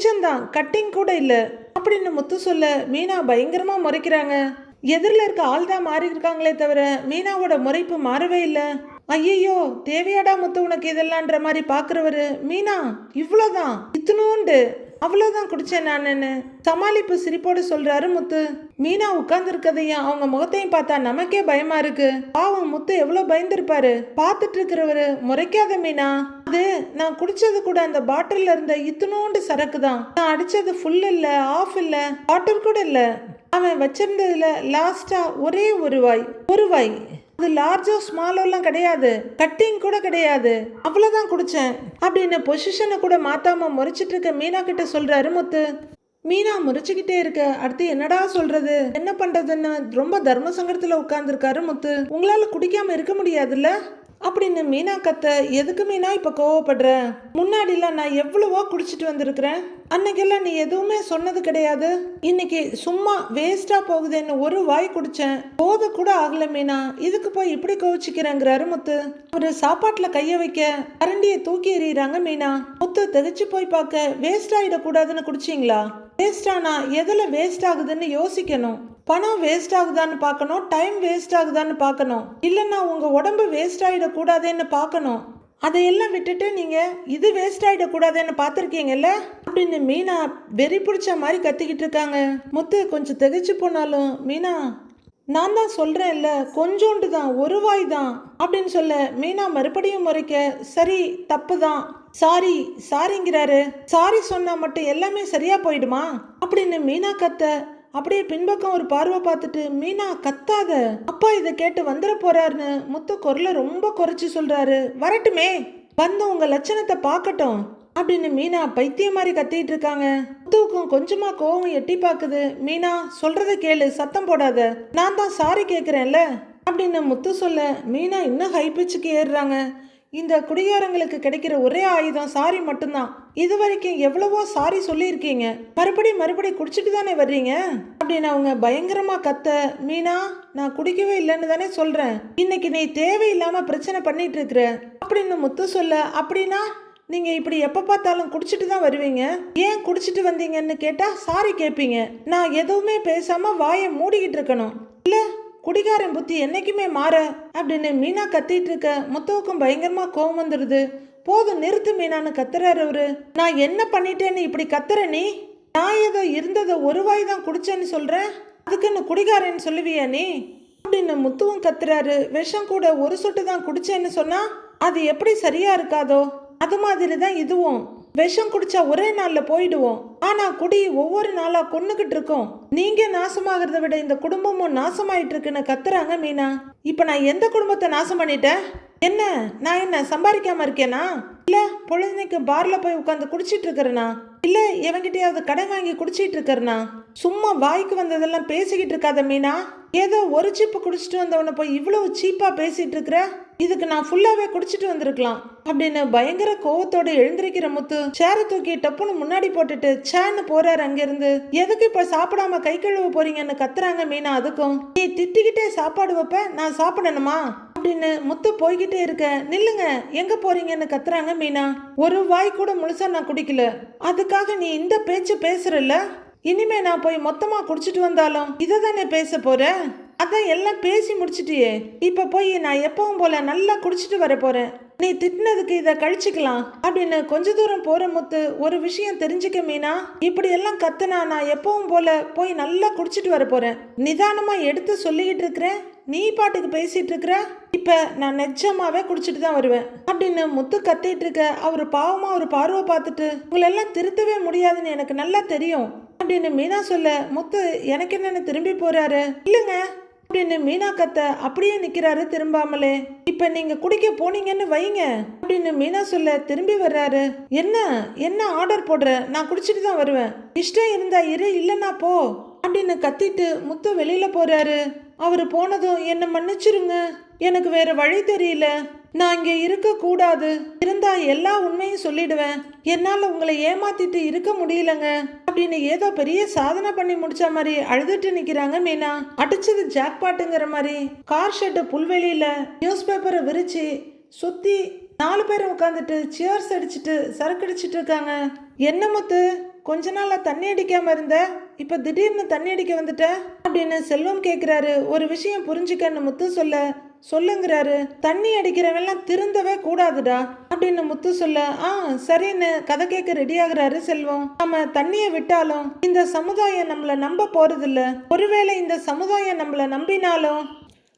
கொஞ்சம்தான். கட்டிங் கூட இல்லை. அப்படின்னு முத்து சொல்ல மீனா பயங்கரமா முறைக்கிறாங்க. எதிரில் இருக்க ஆள் தான் மாறி இருக்காங்களே தவிர மீனாவோட முறைப்பு மாறவே இல்லை. ஐயையோ தேவையாடா முத்து உனக்கு இதெல்லாம்ன்ற மாதிரி பார்க்குறவரு மீனா இவ்வளோதான் இத்தனோண்டு. அவ்வளோதான் குடித்தேன் நானுன்னு சமாளிப்பு சிரிப்போடு சொல்கிறாரு முத்து. மீனா உட்கார்ந்துருக்கதையும் அவங்க முகத்தையும் பார்த்தா நமக்கே பயமா இருக்கு. பாவம் முத்து எவ்வளோ பயந்துருப்பாரு. பார்த்துட்டு இருக்கிறவரு முறைக்காத மீனா. அது நான் குடிச்சது கூட அந்த பாட்டில் இருந்த இத்தனோண்டு சரக்கு தான் நான் அடிச்சது ஃபுல் இல்லை ஆஃப் இல்லை வாட்டர் கூட இல்லை. அவன் வச்சிருந்ததுல லாஸ்டா ஒரே ஒரு வாய் ஒரு வாய். அது லார்ஜோ ஸ்மாலோலாம் கிடையாது. கட்டிங் கூட கிடையாது. அவ்வளோதான் குடித்தேன் அப்படின்னு பொசிஷனை கூட மாற்றாமல் முறைச்சிட்டு இருக்க மீனா கிட்ட சொல்கிறாரு முத்து. மீனா முறைச்சுக்கிட்டே இருக்க. அடுத்து என்னடா சொல்றது? என்ன பண்றதுன்னு ரொம்ப தர்ம சங்கடத்துல உட்கார்ந்துருக்காரு முத்து. உங்களால குடிக்காம இருக்க முடியாதுல்ல? அப்படின்னு மீனா கத்த எதுக்கு மீனா இப்போ கோவப்படுற? முன்னாடிலாம் நான் எவ்வளவோ குடிச்சிட்டு வந்திருக்கிறேன். அன்னைக்கெல்லாம் நீ எதுவுமே சொன்னது கிடையாது. இன்னைக்கு சும்மா வேஸ்டா போகுதுன்னு ஒரு வாய் குடிச்சேன். போத கூட ஆகல மீனா. இதுக்கு போய் இப்படி கோவிச்சுக்கிறேங்கிறாரு முத்து அவரு சாப்பாட்டுல கைய வைக்க கரண்டியை தூக்கி எறிகிறாங்க மீனா. முத்து திகச்சு போய் பார்க்க வேஸ்ட் ஆயிடக்கூடாதுன்னு குடிச்சிங்களா? வேஸ்டானா? எதில் வேஸ்ட் ஆகுதுன்னு யோசிக்கணும். பணம் வேஸ்ட் ஆகுதான்னு பார்க்கணும் டைம் வேஸ்ட் ஆகுதான்னு பார்க்கணும். இல்லைன்னா உங்கள் உடம்பு வேஸ்ட் ஆயிடக்கூடாதுன்னு பார்க்கணும். அதையெல்லாம் விட்டுட்டு நீங்கள் இது வேஸ்ட் ஆகிடக்கூடாதுன்னு பார்த்துருக்கீங்கல்ல? அப்படின்னு மீனா வெறி பிடிச்ச மாதிரி கத்திக்கிட்டு இருக்காங்க. முத்து கொஞ்சம் திகைச்சு போனாலும் மீனா நான் தான் சொல்றேன்ல கொஞ்சோண்டு தான் ஒரு வாய் தான் அப்படின்னு சொல்ல மீனா மறுபடியும் முறைக்க சரி தப்பு தான். சாரி சாரிங்கிறாரு. சாரி சொன்னா மட்டும் எல்லாமே சரியா போயிடுமா? அப்படின்னு மீனா கத்த அப்படியே பின்பக்கம் ஒரு பார்வை பார்த்துட்டு மீனா கத்தாத. அப்பா இதை கேட்டு வந்துட போறாருன்னு முத்து குரலை ரொம்ப குறைச்சி சொல்றாரு. வரட்டுமே வந்து உங்க லட்சணத்தை பார்க்கட்டும் அப்படின்னு மீனா பைத்தியம் மாதிரி கத்திட்டு இருக்காங்க. முத்துவுக்கும் கொஞ்சமா கோவம் எட்டி பாக்குது மீனா சொல்றத கேளு சத்தம் போடாத. நான் தான் சாரி கேக்குறேன்ல அப்படின்னு முத்து சொல்ல மீனா இன்னும் ஹை பிச்சுக்கு ஏறுறாங்க. இந்த குடிகாரங்களுக்கு கிடைக்கிற ஒரே ஆயுதம் சாரி மட்டும்தான். இது வரைக்கும் எவ்வளவோ சாரி சொல்லியிருக்கீங்க. மறுபடி மறுபடி குடிச்சிட்டு தானே வர்றீங்க? அப்படின்னு அவங்க பயங்கரமா கத்த மீனா நான் குடிக்கவே இல்லைன்னு தானே சொல்றேன். இன்னைக்கு நீ தேவையில்லாம பிரச்சனை பண்ணிட்டு இருக்கிற அப்படின்னு முத்து சொல்ல அப்படின்னா நீங்க இப்படி எப்ப பார்த்தாலும் குடிச்சிட்டு தான் வருவீங்க? ஏன் குடிச்சிட்டு வந்தீங்கன்னு கேட்டா சாரி கேட்பீங்க நான் எதுவுமே பேசாம வாயை மூடிக்கிட்டு இருக்கணும். குடிகாரன் புத்தி என்னைக்குமே மாற அப்படின்னு மீனா கத்திட்டு இருக்க முத்துவுக்கும் பயங்கரமா கோவம் வந்துடுது போதும் நிறுத்து மீனான்னு கத்துறாரு அவரு. நான் என்ன பண்ணிட்டேன்னு இப்படி கத்துற நீ? நான் ஏதோ இருந்ததை ஒரு வாய் தான் குடிச்சேன்னு சொல்றேன். அதுக்குன்னு குடிகாரன்னு சொல்லுவியா நீ? அப்படின்னு முத்துவும் கத்துறாரு. விஷம் கூட ஒரு சொட்டு தான் குடிச்சேன்னு சொன்னா அது எப்படி சரியா இருக்காதோ? அது மாதிரி தான் இதுவும். விஷம் குடிச்சா ஒரே நாள்ல போயிடுவோம். ஆனா குடி ஒவ்வொரு நாளா கொன்னுகிட்டு இருக்கோம். நீங்க நாசமாகறத விட இந்த குடும்பமும் நாசமாயிட்டு இருக்குன்னு கத்துறாங்க மீனா. இப்ப நான் எந்த குடும்பத்தை நாசம் பண்ணிட்டேன்? என்ன? நான் என்ன சம்பாதிக்காம இருக்கேனா? இல்ல பொழுதுனைக்கு பார்ல போய் உட்காந்து குடிச்சிட்டு இருக்கிறேனா? இல்ல எவங்கிட்டயாவது கடன் வாங்கி குடிச்சிட்டு இருக்கிறனா? சும்மா வாய்க்கு வந்ததெல்லாம் பேசிக்கிட்டு இருக்காத மீனா. ஏதோ ஒரு சீப்பு குடிச்சிட்டு வந்தவனை போய் இவ்வளவு சீப்பா பேசிட்டு இருக்கிற? இதுக்கு நான் ஃபுல்லாவே குடிச்சிட்டு வந்திருக்கலாம் அப்படின்னு பயங்கர கோவத்தோட எழுந்திருக்கிற முத்து சேரை தூக்கி டப்புன்னு முன்னாடி போட்டுட்டு சேன்னு போறாரு அங்கிருந்து. எதுக்கு இப்ப சாப்பிடாம கை கழுவ போறீங்கன்னு கத்துறாங்க மீனா அதுக்கும். நீ திட்டிக்கிட்டே சாப்பாடு வைப்ப நான் சாப்பிடணுமா? அப்படின்னு முத்து போய்கிட்டே இருக்க. நில்லுங்க எங்க போறீங்கன்னு கத்துறாங்க மீனா. ஒரு வாய் கூட முழுசா நான் குடிக்கல. அதுக்காக நீ இந்த பேச்சு பேசுறல்ல? இனிமே நான் போய் மொத்தமா குடிச்சிட்டு வந்தாலும் இதை தானே பேச போற? அதான் எல்லாம் பேசி முடிச்சிட்டியே. இப்போ போய் நான் எப்பவும் போல நல்லா குடிச்சிட்டு வர போறேன். நீ திட்டினதுக்கு இதை கழிச்சுக்கலாம். அப்படின்னு கொஞ்ச தூரம் போற முத்து ஒரு விஷயம் தெரிஞ்சுக்க மீனா. இப்படி எல்லாம் கத்துனா நான் எப்பவும் போல போய் நல்லா குடிச்சிட்டு வர போறேன். நிதானமா எடுத்து சொல்லிக்கிட்டு இருக்கிறேன். நீ பாட்டுக்கு பேசிட்டு இருக்கிற? இப்ப நான் நிஜமாவே குடிச்சிட்டு தான் வருவேன். அப்படின்னு முத்து கத்திட்டு இருக்க அவர் பாவமா ஒரு பார்வை பார்த்துட்டு உங்களெல்லாம் திருத்தவே முடியாதுன்னு எனக்கு நல்லா தெரியும். அப்படின்னு மீனா சொல்ல முத்து எனக்கு என்னன்னு திரும்பி போறாரு? இல்லைங்க அப்படின்னு மீனா கத்த அப்படியே நிக்கிறாரு திரும்பாமலே. இப்ப நீங்க குடிக்க போனீங்கன்னு வைங்க அப்படின்னு மீனா சொல்ல திரும்பி வர்றாரு. என்ன என்ன ஆர்டர் போடுற? நான் குடிச்சிட்டு தான் வருவேன். இஷ்டம் இருந்தா இரு இல்லைன்னா போ அப்படின்னு கத்திட்டு முத்து வெளியில போறாரு. அவர் போனதும் என்னை மன்னிச்சிருங்க. எனக்கு வேற வழி தெரியல. நான் இங்கே இருக்க கூடாது இருந்தா எல்லா உண்மையும் சொல்லிடுவேன். என்னால் உங்களை ஏமாத்திட்டு இருக்க முடியலங்க. அப்படின்னு ஏதோ பெரிய சாதனை பண்ணி முடிச்ச மாதிரி அழுதுட்டு நிக்கிறாங்க மீனா. அடிச்சது ஜாக்பாட்டுங்கிற மாதிரி. கார் ஷெட்டு புல்வெளியில நியூஸ் பேப்பரை விரிச்சு சுத்தி நாலு பேர் உட்காந்துட்டு சியர்ஸ் அடிச்சுட்டு சரக்கு அடிச்சிட்டு இருக்காங்க. என்ன முத்து? கொஞ்ச நாளா தண்ணி அடிக்காம இருந்த? இப்ப திடீர்னு தண்ணி அடிக்க வந்துட்ட? அப்படின்னு செல்வம் கேக்குறாரு. ஒரு விஷயம் புரிஞ்சுக்கன்னு முத்து சொல்ல சொல்லுங்கிறாரு. தண்ணி அடிக்கிறவெல்லாம் திருந்தவே கூடாதுடா அப்படின்னு முத்து சொல்ல ஆ சரின்னு கதை கேட்க ரெடி ஆகுறாரு செல்வம். நம்ம தண்ணியை விட்டாலும் இந்த சமுதாயம் நம்மள நம்ப போறதில்ல. ஒருவேளை இந்த சமுதாயம் நம்மள நம்பினாலும்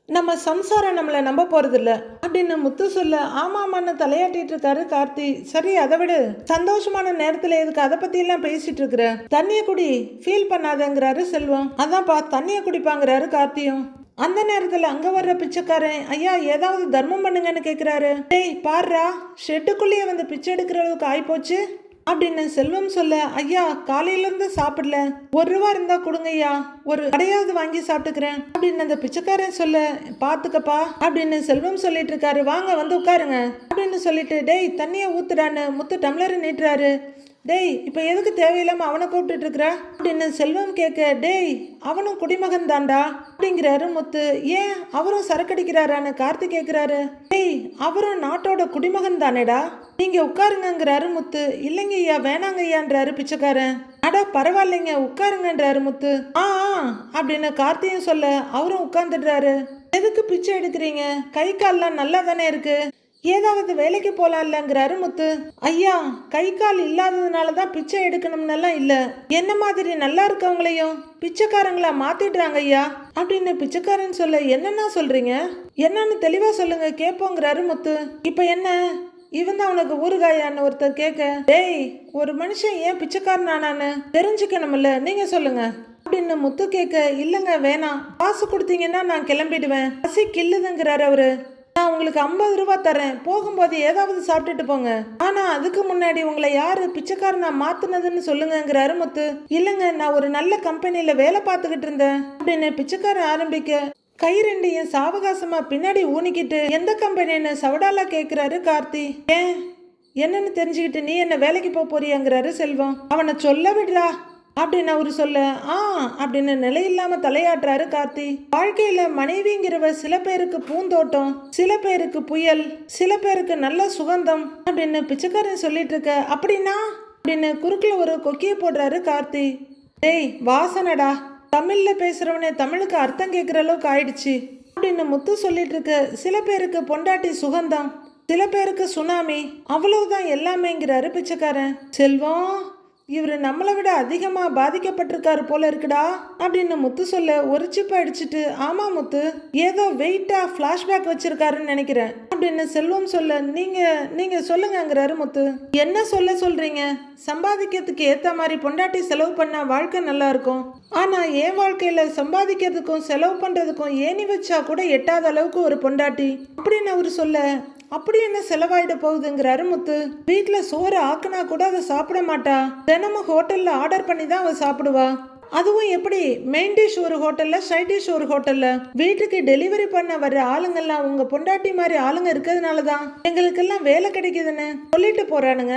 நம்ம சம்சாரம் நம்மளை நம்ப போறதில்ல அப்படின்னு முத்து சொல்ல ஆமாமான்னு தலையாட்டிட்டு இருக்காரு கார்த்தி. சரி அதை விடு. சந்தோஷமான நேரத்துல எதுக்கு அதை பத்தி எல்லாம் பேசிட்டு இருக்கிற? தண்ணிய குடி. ஃபீல் பண்ணாதேங்கிறாரு செல்வம். அதான்ப்பா தண்ணிய குடிப்பாங்கிறாரு கார்த்தியும். அந்த நேரத்தில் அங்கே வர்ற பிச்சைக்காரன் ஐயா ஏதாவது தர்மம் பண்ணுங்கன்னு கேட்குறாரு டேய் பாடுறா ஷெட்டுக்குள்ளேயே வந்து பிச்சை எடுக்கிற அளவுக்கு ஆயிப்போச்சு. அப்படின்னு செல்வம் சொல்ல ஐயா காலையிலேருந்து சாப்பிடல. ஒரு ரூபா இருந்தா கொடுங்க ஐயா ஒரு கடையாவது வாங்கி சாப்பிட்டுக்கிறேன். அப்படின்னு அந்த பிச்சைக்காரன் சொல்ல பாத்துக்கப்பா. அப்படின்னு செல்வம் சொல்லிட்டு இருக்காரு வாங்க வந்து உட்காருங்க. அப்படின்னு சொல்லிட்டு டேய் தண்ணியை ஊத்துறான்னு முத்து டம்ளரை நீட்டுறாரு. டேய் இப்போ எதுக்கு தேவையில்லாமல் அவனை கூப்பிட்டுட்டு இருக்கிற அப்படின்னு செல்வம் கேட்க டேய் அவனும் குடிமகன் தாண்டா அப்படிங்கிறாரு முத்து. ஏன்? அவரும் சரக்கடிக்கிறாரான்னு கார்த்தி கேட்குறாரு டேய் அவரும் நாட்டோட குடிமகன் தானேடா. நீங்கள் உட்காருங்கிறாரு முத்து. இல்லைங்க ஐயா வேணாங்க ஐயான்றாரு பிச்சைக்காரன். அட பரவாயில்லைங்க உட்காருங்கன்றாரு முத்து. ஆ ஆ, அப்படின்னு கார்த்தியும் சொல்ல அவரும் உட்காந்துடுறாரு எதுக்கு பிச்சை எடுக்கிறீங்க? கை கால்லாம் நல்லா தானே இருக்கு? ஏதாவது வேலைக்கு போலாம்லங்கிறாரு முத்து. ஐயா கை கால் இல்லாததுனால தான் பிச்சை எடுக்கணும்னெல்லாம் இல்லை. என்ன மாதிரி நல்லா இருக்கவங்களையும் பிச்சைக்காரங்களா மாத்திடுறாங்க ஐயா? அப்படின்னு பிச்சைக்காரன் சொல்ல என்னன்னா சொல்றீங்க? என்னன்னு தெளிவா சொல்லுங்க கேட்போங்கிற முத்து. இப்போ என்ன? இவன் தான் உனக்கு ஊறுகாயான்னு ஒருத்தர் கேட்க டேய் ஒரு மனுஷன் ஏன் பிச்சைக்காரனானான்னு தெரிஞ்சுக்கணும்ல நீங்க சொல்லுங்க. அப்படின்னு முத்து கேட்க இல்லைங்க வேணாம். காசு கொடுத்தீங்கன்னா நான் கிளம்பிடுவேன். பசி கில்லுதுங்கிறாரு அவரு. நான் உங்களுக்கு ஐம்பது ரூபா தரேன். போகும்போது ஏதாவது சாப்பிட்டுட்டு போங்க. ஆனா அதுக்கு முன்னாடி உங்களை யாரு பிச்சைக்காரனா மாத்துனதுன்னு சொல்லுங்கங்கிறாரு முத்து இல்லைங்க நான் ஒரு நல்ல கம்பெனியில வேலை பார்த்துக்கிட்டு இருந்தேன். அப்படின்னு பிச்சைக்காரன் ஆரம்பிக்க கை ரெண்டையும் சாவகாசமா பின்னாடி ஊனிக்கிட்டு எந்த கம்பெனின்னு சவடாலா கேக்குறாரு கார்த்தி. ஏன்? என்னன்னு தெரிஞ்சுக்கிட்டு நீ என்ன வேலைக்கு போக போறியாங்கிறாரு செல்வம். அவனை சொல்ல விடுறா. அப்படின்னு அவரு சொல்ல ஆ அப்படின்னு நிலையில்லாம தலையாட்டுறாரு கார்த்தி. வாழ்க்கையில மனைவிங்கிறவ சில பேருக்கு பூந்தோட்டம் சில பேருக்கு புயல் சில பேருக்கு நல்ல சுகந்தம் அப்படின்னு பிச்சைக்காரன் சொல்லிட்டு இருக்க அப்படின்னா? அப்படின்னு குறுக்குல ஒரு கொக்கிய போடுறாரு கார்த்தி. டேய் வாசனடா. தமிழ்ல பேசுறவனே தமிழுக்கு அர்த்தம் கேட்குற அளவுக்கு ஆயிடுச்சு. அப்படின்னு முத்து சொல்லிட்டு இருக்க சில பேருக்கு பொண்டாட்டி சுகந்தம் சில பேருக்கு சுனாமி அவ்வளவுதான் எல்லாமேங்கிறாரு பிச்சைக்காரன். செல்வம் இவர் நம்மளை விட அதிகமாக பாதிக்கப்பட்டிருக்காரு போல இருக்குடா அப்படின்னு முத்து சொல்ல ஒரு சிப் அடிச்சுட்டு ஆமா முத்து ஏதோ வெயிட்டாக ஃப்ளாஷ்பேக் வச்சிருக்காருன்னு நினைக்கிறேன் அப்படின்னு செல்வம் சொல்ல நீங்கள் நீங்கள் சொல்லுங்கங்கிறாரு முத்து. என்ன சொல்ல சொல்கிறீங்க சம்பாதிக்கிறதுக்கு ஏற்ற மாதிரி பொண்டாட்டி செலவு பண்ணால் வாழ்க்கை நல்லா இருக்கும். என் வாழ்க்கையில் சம்பாதிக்கிறதுக்கும் செலவு பண்ணுறதுக்கும் ஏணி வச்சா கூட எட்டாத அளவுக்கு ஒரு பொண்டாட்டி அப்படின்னு அவர் சொல்ல அப்படி என்ன செலவாயிட போகுதுங்கிறாரு முத்து. வீட்ல சோறு ஆக்குனா கூட அதை சாப்பிட மாட்டா. தினமும் ஹோட்டல்ல ஆர்டர் பண்ணி தான் அவ சாப்பிடுவா. அதுவும் எப்படி? மெயின் டிஷ் ஒரு ஹோட்டல்ல சைட் டிஷ் ஒரு ஹோட்டல்ல. வீட்டுக்கு டெலிவரி பண்ண வர ஆளுங்கெல்லாம் உங்க பொண்டாட்டி மாதிரி ஆளுங்க இருக்கிறதுனால தான் எங்களுக்கெல்லாம் வேலை கிடைக்குதுன்னு சொல்லிட்டு போறானுங்க.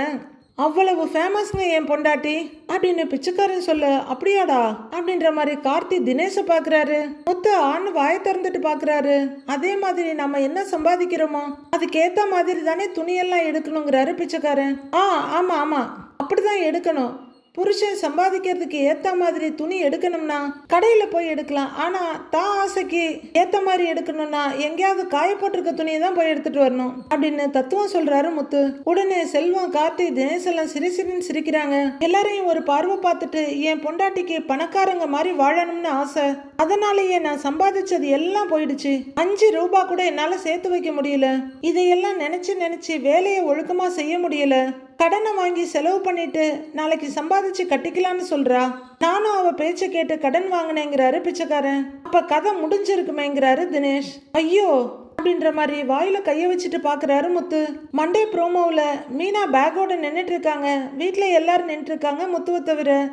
அவ்வளவு ஃபேமஸ்ங்க என் பொண்டாட்டி. அப்படின்னு பிச்சைக்காரன் சொல்ல அப்படியாடா? அப்படின்ற மாதிரி கார்த்தி தினேஷ பாக்குறாரு முத்து ஆண் வாயை திறந்துட்டு பாக்குறாரு அதே மாதிரி நம்ம என்ன சம்பாதிக்கிறோமோ அதுக்கேத்த மாதிரி தானே துணியெல்லாம் எடுக்கணுங்கிறாரு பிச்சைக்காரன். ஆ ஆமா ஆமா. அப்படிதான் எடுக்கணும். புருஷன் சம்பாதிக்கிறதுக்கு ஏத்த மாதிரி துணி எடுக்கணும்னா கடையில போய் எடுக்கலாம். ஆனா தான் ஆசைக்கு ஏத்த மாதிரி எடுக்கணும்னா எங்கேயாவது காய போட்டிருக்க துணியை தான் போய் எடுத்துட்டு வரணும் அப்படின்னு தத்துவம் சொல்றாரு முத்து. உடனே செல்வம் கார்த்தி தினேசெல்லாம் சிரி சிரின்னு சிரிக்கிறாங்க. எல்லாரையும் ஒரு பார்வை பார்த்துட்டு என் பொண்டாட்டிக்கு பணக்காரங்க மாதிரி வாழணும்னு ஆசை. அதனாலேயே நான் சம்பாதிச்சது எல்லாம் போயிடுச்சு. அஞ்சு ரூபா கூட என்னால சேர்த்து வைக்க முடியல. இதையெல்லாம் நினைச்சு நினைச்சு வேலையை ஒழுக்கமா செய்ய முடியல. கடனை வாங்கி செலவு பண்ணிட்டு நாளைக்கு சம்பாதிச்சு கட்டிக்கலான்னு சொல்றா. நானும் அவ பேச்சை கேட்டு கடன் வாங்கினேங்கிறாரு பிச்சைக்காரன். அப்ப கதை முடிஞ்சிருக்குமேங்கிறாரு தினேஷ். ஐயோ அப்படின்ற மாதிரி வாயில கைய வச்சுட்டு பாக்குறாரு முத்து. மண்டே ப்ரோமோவில் மீனா பேக்கோட நின்றுட்டு இருக்காங்க. வீட்டில் எல்லாரும் நின்றுட்டு இருக்காங்க முத்துவை தவிர.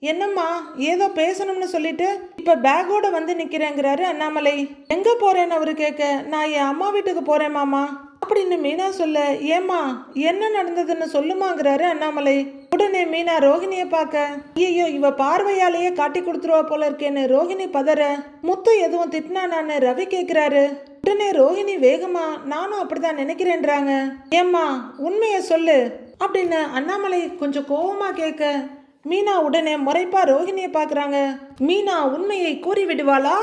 என்னம்மா ஏதோ பேசணும்னு சொல்லிட்டு இப்ப பேக்கோட வந்து நிக்கிறேங்கிறாரு அண்ணாமலை. எங்க போறேன்னு அவரு கேட்க நான் என் அம்மா வீட்டுக்கு போறேன் மாமா. அப்படின்னு மீனா சொல்ல ஏம்மா என்ன நடந்ததுன்னு சொல்லுமாங்கிறாரு அண்ணாமலை. உடனே மீனா ரோஹிணிய பார்க்க ஐயோ இவ பார்வையாலேயே காட்டி கொடுத்துருவா போல இருக்கேன்னு ரோகிணி பதற முத்து எதுவும் திட்டினானான்னு ரவி கேட்கிறாரு உடனே ரோகிணி வேகமா நானும் அப்படிதான் நினைக்கிறேன்றாங்க. ஏம்மா உண்மையை சொல்லு அப்படின்னு அண்ணாமலை கொஞ்சம் கோவமா கேட்க மீனா உடனே முறைப்பா ரோஹிணியை பார்க்குறாங்க. மீனா உண்மையை கூறி விடுவாளா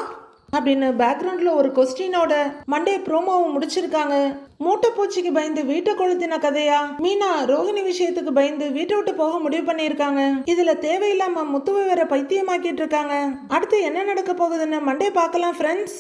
அப்படின்னு பேக்ரவுண்டில் ஒரு கொஸ்டினோட மண்டே ப்ரோமோவை முடிச்சிருக்காங்க. மூட்டை பூச்சிக்கு பயந்து வீட்டை கொளுத்தின கதையா? மீனா ரோஹிணி விஷயத்துக்கு பயந்து வீட்டை விட்டு போக முடிவு பண்ணியிருக்காங்க. இதுல தேவையில்லாம முத்துவை வேற பைத்தியமாக்கிட்டு இருக்காங்க. அடுத்து என்ன நடக்க போகுதுன்னு மண்டே பார்க்கலாம் ஃப்ரெண்ட்ஸ்